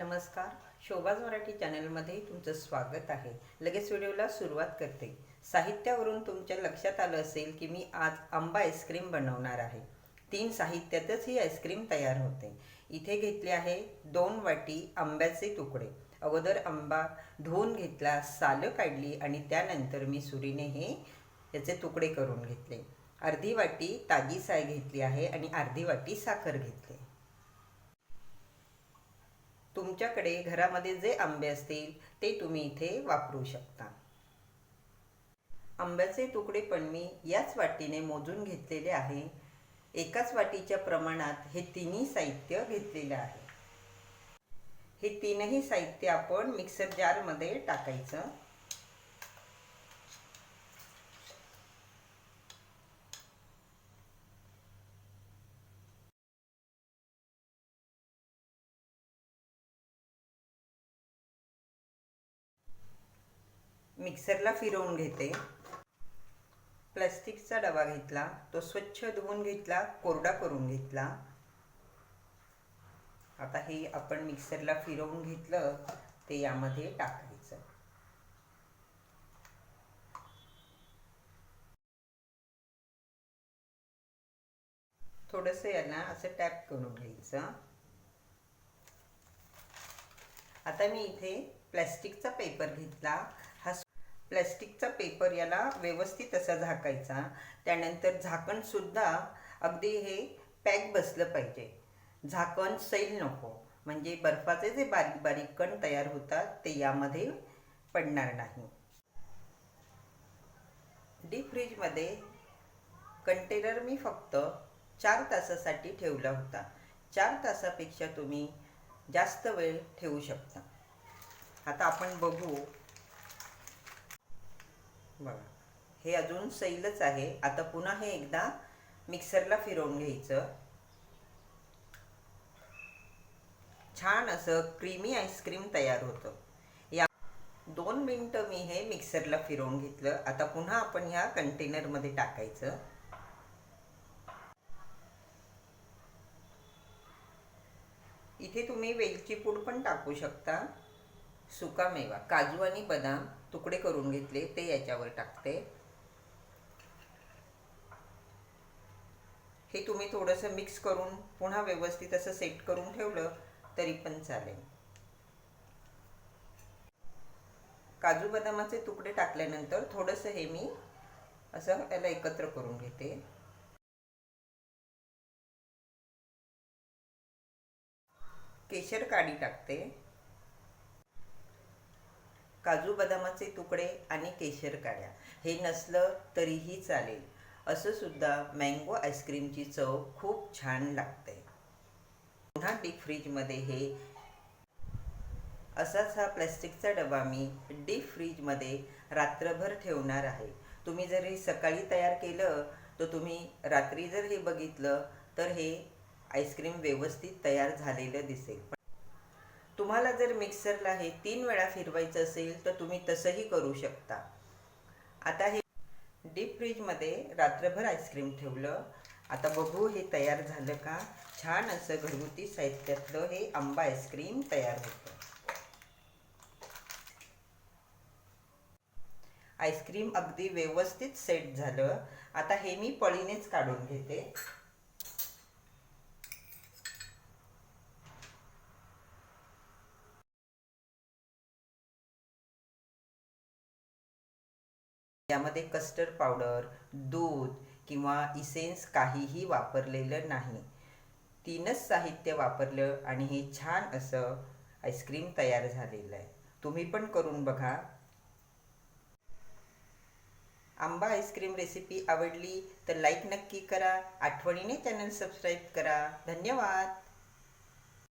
नमस्कार. शोभाज मराठी चॅनलमध्ये तुमचं स्वागत आहे. लगेच व्हिडिओला सुरुवात करते. साहित्यावरून तुमच्या लक्षात आलं असेल की मी आज आंबा आईस्क्रीम बनवणार आहे. तीन साहित्यातच ही आईस्क्रीम तयार होते. इथे घेतले आहे दोन वाटी आंब्याचे तुकडे. अगोदर आंबा धुवून घेतला सालं काढली आणि त्यानंतर मी सुरीने हे याचे तुकडे करून घेतले. अर्धी वाटी ताजी साय घेतली आहे आणि अर्धी वाटी साखर घेतली. तुमच्याकडे घरामध्ये जे आंबे असतील ते तुम्ही इथे वापरू शकता. आंब्याचे तुकडे पण मी याच वाटीने मोजून घेतलेले आहे. एकाच वाटीच्या प्रमाणात हे तिन्ही साहित्य घेतलेले आहे. हे तीनही साहित्य आपण मिक्सर जारमध्ये टाकायचं. मिक्सरला फिरवून घेते. प्लास्टिकचा डबा घेतला तो स्वच्छ धुवून घेतला कोरडा करून घेतला. आता हे आपण मिक्सरला फिरवून घेतलं ते यामध्ये टाकायचं. थोडंसं यांना असं टॅप करून घ्यायचं. आता मी इथे प्लॅस्टिकचा पेपर घेतला. प्लॅस्टिकचा पेपर याला व्यवस्थित असा झाकायचा. त्यानंतर झाकणसुद्धा अगदी हे पॅक बसलं पाहिजे. झाकण सैल नको. म्हणजे बर्फाचे जे बारीक बारीक कण तयार होतात ते यामध्ये पडणार नाही. डीप फ्रीजमध्ये कंटेनर मी फक्त चार तासासाठी ठेवला होता. चार तासापेक्षा तुम्ही जास्त वेळ ठेवू शकता. आता आपण बघू बघा. हे अजून सैलच आहे. आता पुन्हा हे एकदा मिक्सरला फिरवून घ्यायचं. छान असं क्रीमी आईस्क्रीम तयार होतं. या दोन मिनटं मी हे मिक्सरला फिरवून घेतलं. आता पुन्हा आपण ह्या कंटेनरमध्ये टाकायचं. इथे तुम्ही वेलची पूड पण टाकू शकता. सुका मेवा काजू आणि बदाम तुकडे करून घेतले ते याच्यावर टाकते. हे तुम्ही थोडंसं मिक्स करून पुन्हा व्यवस्थित असं सेट करून ठेवलं तरी पण चालेल. काजू बदामाचे तुकडे टाकल्यानंतर थोडंसं हे मी असं याला एकत्र करून घेते. केशर काडी टाकते. काजू बदामाचे तुकडे आणि केशर काढ्या हे नसलं तरीही चालेल. असं सुद्धा मँगो आईस्क्रीमची चव खूप छान लागते. पुन्हा डीप फ्रीजमध्ये हे असाच हा प्लॅस्टिकचा डबा मी डीप फ्रीजमध्ये रात्रभर ठेवणार आहे. तुम्ही जर हे सकाळी तयार केलं तर तुम्ही रात्री जर हे बघितलं तर हे आईस्क्रीम व्यवस्थित तयार झालेलं दिसेल. तुम्हाला जर मिक्सरला हे तीन वेळा फिरवायचं असेल तर तुम्ही तसंही करू शकता. आता हे डीप फ्रीजमध्ये रात्रभर आईस्क्रीम ठेवलं. आता बघू हे तयार झालं का? छान असं घरगुती साहित्यातलं हे आंबा आईस्क्रीम तयार होतं. आईस्क्रीम अगदी व्यवस्थित सेट झालं. आता हे मी पळीनेच काढून घेते. यामध्ये कस्टर्ड पावडर दूध किंवा इसेन्स काहीही वापरलेलं नाही. तीनच साहित्य वापरलं आणि हे छान असं आईस्क्रीम तयार झालेलं आहे. तुम्ही पण करून बघा. आंबा आईस्क्रीम रेसिपी आवडली तर लाईक नक्की करा. आठवणीने चॅनल सबस्क्राईब करा. धन्यवाद.